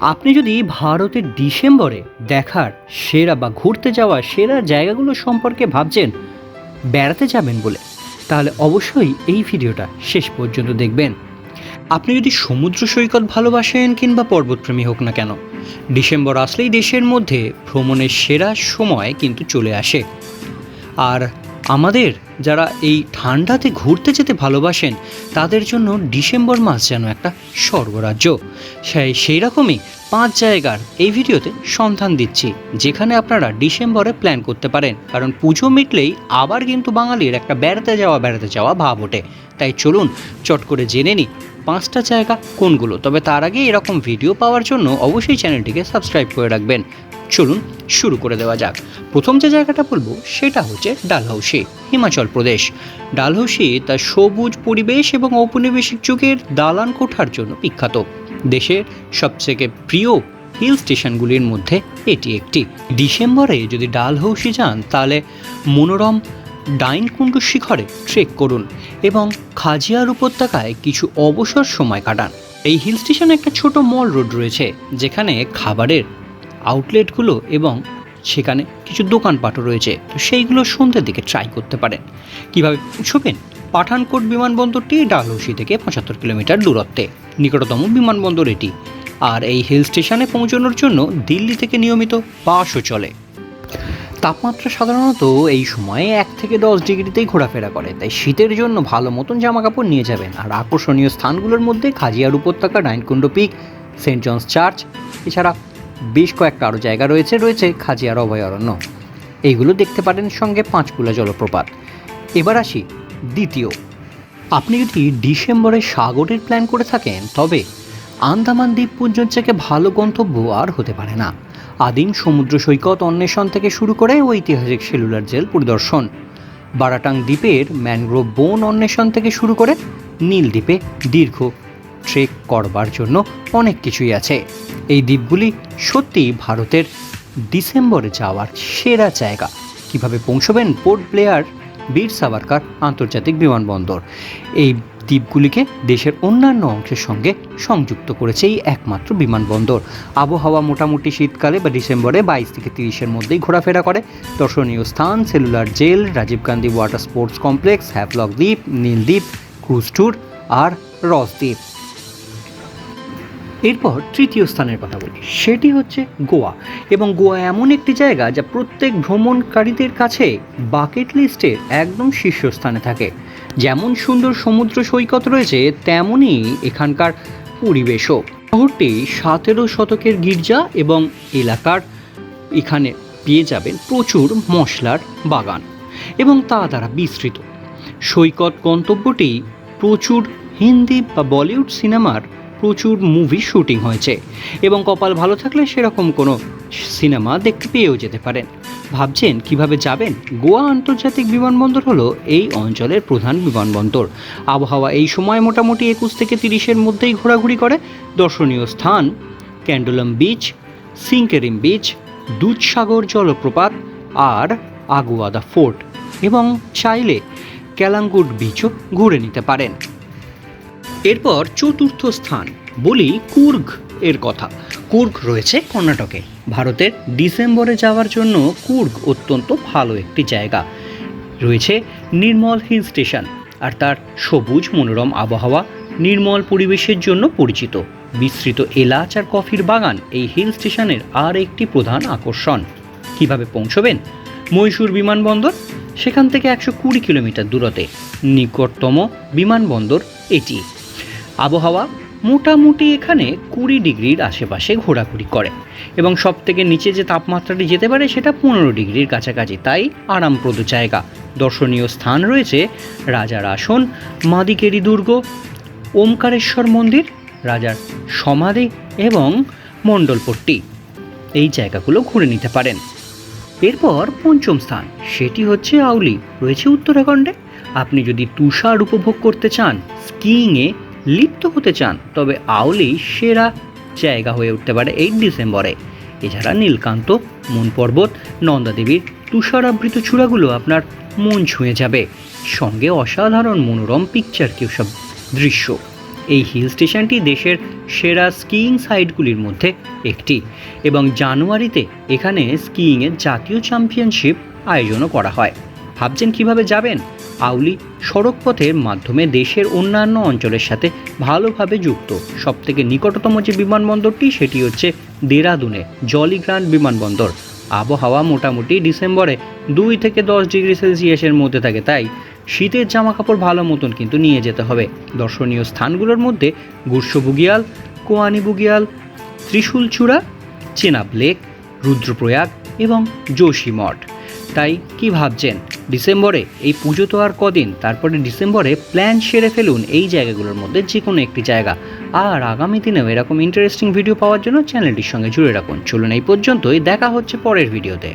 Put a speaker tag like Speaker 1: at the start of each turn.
Speaker 1: আপনি যদি ভারতের ডিসেম্বরে দেখার সেরা বা ঘুরতে যাওয়া সেরা জায়গাগুলো সম্পর্কে ভাবছেন, বেড়াতে যাবেন বলে, তাহলে অবশ্যই এই ভিডিওটা শেষ পর্যন্ত দেখবেন। আপনি যদি সমুদ্র সৈকত ভালোবাসেন কিংবা পর্বতপ্রেমী হোক না কেন, ডিসেম্বর আসলেই দেশের মধ্যে ভ্রমণের সেরা সময় কিন্তু চলে আসে। আর আমাদের যারা এই ঠান্ডাতে ঘুরতে যেতে ভালোবাসেন, তাদের জন্য ডিসেম্বর মাস যেন একটা স্বর্গরাজ্য। সেই সেই রকমই পাঁচ জায়গার এই ভিডিওতে সন্ধান দিচ্ছি, যেখানে আপনারা ডিসেম্বরে প্ল্যান করতে পারেন। কারণ পুজো মিটলেই আবার কিন্তু বাঙালির একটা বেড়াতে যাওয়া বেড়াতে যাওয়া ভাব ওঠে। তাই চলুন চট করে জেনে নিই পাঁচটা জায়গা কোনগুলো। তবে তার আগে এরকম ভিডিও পাওয়ার জন্য অবশ্যই চ্যানেলটিকে সাবস্ক্রাইব করে রাখবেন। চলুন শুরু করে দেওয়া যাক। প্রথম যে জায়গাটা বলব, সেটা হচ্ছে ডালহৌসি, হিমাচল প্রদেশ। ডালহৌসি তার সবুজ পরিবেশ এবং ঔপনিবেশিক যুগের দালান কোঠার জন্য বিখ্যাত। দেশের সবথেকে প্রিয় হিল স্টেশনগুলির মধ্যে এটি একটি। ডিসেম্বরে যদি ডালহৌসি যান, তাহলে মনোরম ডাইনকুণ্ডু শিখরে ট্রেক করুন এবং খাজিয়ার উপত্যকায় কিছু অবসর সময় কাটান। এই হিল স্টেশনে একটা ছোট মল রোড রয়েছে, যেখানে খাবারের আউটলেটগুলো এবং সেখানে কিছু দোকানপাটও রয়েছে। তো সেইগুলো সন্ধ্যের দিকে ট্রাই করতে পারেন। কীভাবে পৌঁছবেন পাঠানকোট বিমানবন্দরটি ডালহৌসি থেকে পঁচাত্তর কিলোমিটার দূরত্বে। নিকটতম বিমানবন্দর এটি। আর এই হিল স্টেশনে পৌঁছানোর জন্য দিল্লি থেকে নিয়মিত বাসও চলে। তাপমাত্রা সাধারণত এই সময়ে এক থেকে দশ ডিগ্রিতেই ঘোরাফেরা করে। তাই শীতের জন্য ভালো মতন জামা কাপড় নিয়ে যাবেন। আর আকর্ষণীয় স্থানগুলোর মধ্যে খাজিয়ার উপত্যকা Dainkund peak, Saint John's Church, এছাড়া বেশ কয়েকটা আরও জায়গা রয়েছে রয়েছে খাজিয়ার অভয়ারণ্য এইগুলো দেখতে পারেন সঙ্গে পাঁচকুলা জলপ্রপাত। এবার আসি দ্বিতীয়। আপনি যদি ডিসেম্বরে সাগরের প্ল্যান করে থাকেন, তবে আন্দামান দ্বীপপুঞ্জের থেকে ভালো গন্তব্য আর হতে পারে না। আদিম সমুদ্র সৈকত অন্বেষণ থেকে শুরু করে ঐতিহাসিক সেলুলার জেল পরিদর্শন। বারাটাং দ্বীপের ম্যানগ্রোভ বন অন্বেষণ থেকে শুরু করে নীল দ্বীপে দীর্ঘ ট্রেক করবার জন্য অনেক কিছুই আছে। এই দ্বীপগুলি সত্যি ভারতের ডিসেম্বরে যাওয়ার সেরা জায়গা। কীভাবে পৌঁছবেন পোর্ট ব্লেয়ার, বীর সাভারকার আন্তর্জাতিক বিমানবন্দর। এই দ্বীপগুলিকে দেশের অন্যান্য অংশের সঙ্গে সংযুক্ত করেছে এই একমাত্র বিমানবন্দর। আবহাওয়া মোটামুটি শীতকালে বা ডিসেম্বরে বাইশ থেকে তিরিশের মধ্যেই ঘোরাফেরা করে। দর্শনীয় স্থান, Cellular Jail, Rajiv Gandhi water sports complex, Havelock দ্বীপ নীলদ্বীপ ক্রুজ ট্যুর আর রস দ্বীপ। এরপর তৃতীয় স্থানের কথা বলি। সেটি হচ্ছে গোয়া। এবং গোয়া এমন একটি জায়গা যা প্রত্যেক ভ্রমণকারীদের কাছে বাকেট লিস্টের একদম শীর্ষস্থানে থাকে। যেমন সুন্দর সমুদ্র সৈকত রয়েছে তেমনই এখানকার পরিবেশও। শহরটি সতেরো শতকের গির্জা এবং এলাকার এখানে পেয়ে যাবেন প্রচুর মশলার বাগান এবং তা দ্বারা বিস্তৃত। সৈকত গন্তব্যটি প্রচুর হিন্দি বা বলিউড সিনেমার প্রচুর মুভি শুটিং হয়েছে। এবং কপাল ভালো থাকলে সেরকম কোনো সিনেমা দেখতে পেয়েও যেতে পারেন। ভাবছেন কীভাবে যাবেন? গোয়া আন্তর্জাতিক বিমানবন্দর হলো এই অঞ্চলের প্রধান বিমানবন্দর। আবহাওয়া এই সময় মোটামুটি একুশ থেকে তিরিশের মধ্যেই ঘোরাঘুরি করে। দর্শনীয় স্থান ক্যান্ডোলাম বিচ সিঙ্কেরিম বিচ দুধসাগর জলপ্রপাত আর আগুয়াদা ফোর্ট এবং চাইলে ক্যালাঙ্গুট বিচও ঘুরে নিতে পারেন। এরপর চতুর্থ স্থান, বলি কুর্গ এর কথা। কুর্গ রয়েছে কর্ণাটকে। ভারতের ডিসেম্বরে যাওয়ার জন্য কুর্গ অত্যন্ত ভালো একটি জায়গা। রয়েছে নির্মল হিল স্টেশন আর তার সবুজ মনোরম আবহাওয়া নির্মল পরিবেশের জন্য পরিচিত। বিস্তৃত এলাচ আর কফির বাগান এই হিল স্টেশনের আর একটি প্রধান আকর্ষণ। কীভাবে পৌঁছবেন? মহীশূর বিমানবন্দর? সেখান থেকে একশো কুড়ি কিলোমিটার দূরতে নিকটতম বিমানবন্দর এটি। আবহাওয়া মোটামুটি এখানে কুড়ি ডিগ্রির আশেপাশে ঘোরাঘুরি করে। এবং সব থেকে নিচে যে তাপমাত্রাটি যেতে পারে সেটা পনেরো ডিগ্রির কাছাকাছি। তাই আরামপ্রদ জায়গা। দর্শনীয় স্থান রয়েছে রাজার আসন, মাদিকেরি দুর্গ, ওমকারেশ্বর মন্দির, রাজার সমাধি এবং মণ্ডলপট্টি। এই জায়গাগুলো ঘুরে নিতে পারেন। এরপর পঞ্চম স্থান, সেটি হচ্ছে আউলি। রয়েছে উত্তরাখণ্ডে। আপনি যদি তুষার উপভোগ করতে চান, স্কিইংয়ে লিপ্ত হতে চান, তবে আউলি সেরা জায়গা হয়ে উঠতে পারে এই ডিসেম্বরে। এছাড়া নীলকান্ত মন পর্বত নন্দাদেবীর তুষারাবৃত চূড়াগুলো আপনার মন ছুঁয়ে যাবে। সঙ্গে অসাধারণ মনোরম পিকচার কেউ সব দৃশ্য। এই হিল স্টেশনটি দেশের সেরা স্কিইং সাইটগুলির মধ্যে একটি এবং জানুয়ারিতে এখানে স্কিইংয়ের জাতীয় চ্যাম্পিয়নশিপ আয়োজনও করা হয়। ভাবছেন কীভাবে যাবেন? আউলি সড়কপথের মাধ্যমে দেশের অন্যান্য অঞ্চলের সাথে ভালোভাবে যুক্ত। সবথেকে নিকটতম যে বিমানবন্দরটি, সেটি হচ্ছে দেরাদুনে জলিগ্রান্ট বিমানবন্দর। আবহাওয়া মোটামুটি ডিসেম্বরে দুই থেকে দশ ডিগ্রি সেলসিয়াসের মধ্যে থাকে, তাই শীতের জামা কাপড় ভালো মতন কিন্তু নিয়ে যেতে হবে। দর্শনীয় স্থানগুলোর মধ্যে গুর্ষ বুগিয়াল কোয়ানি বুগিয়াল ত্রিশূলচূড়া, চেনাব লেক, রুদ্রপ্রয়াগ এবং যোশী মঠ তাই কি ভাবছেন? ডিসেম্বরে এই পুজো তো আর কদিন, তারপরে ডিসেম্বরে প্ল্যান সেরে ফেলুন এই জায়গাগুলোর মধ্যে যে কোনো একটি জায়গা। আর আগামী দিনেও এরকম ইন্টারেস্টিং ভিডিও পাওয়ার জন্য চ্যানেলটির সঙ্গে জুড়ে রাখুন। চলুন এই পর্যন্তই, দেখা হচ্ছে পরের ভিডিওতে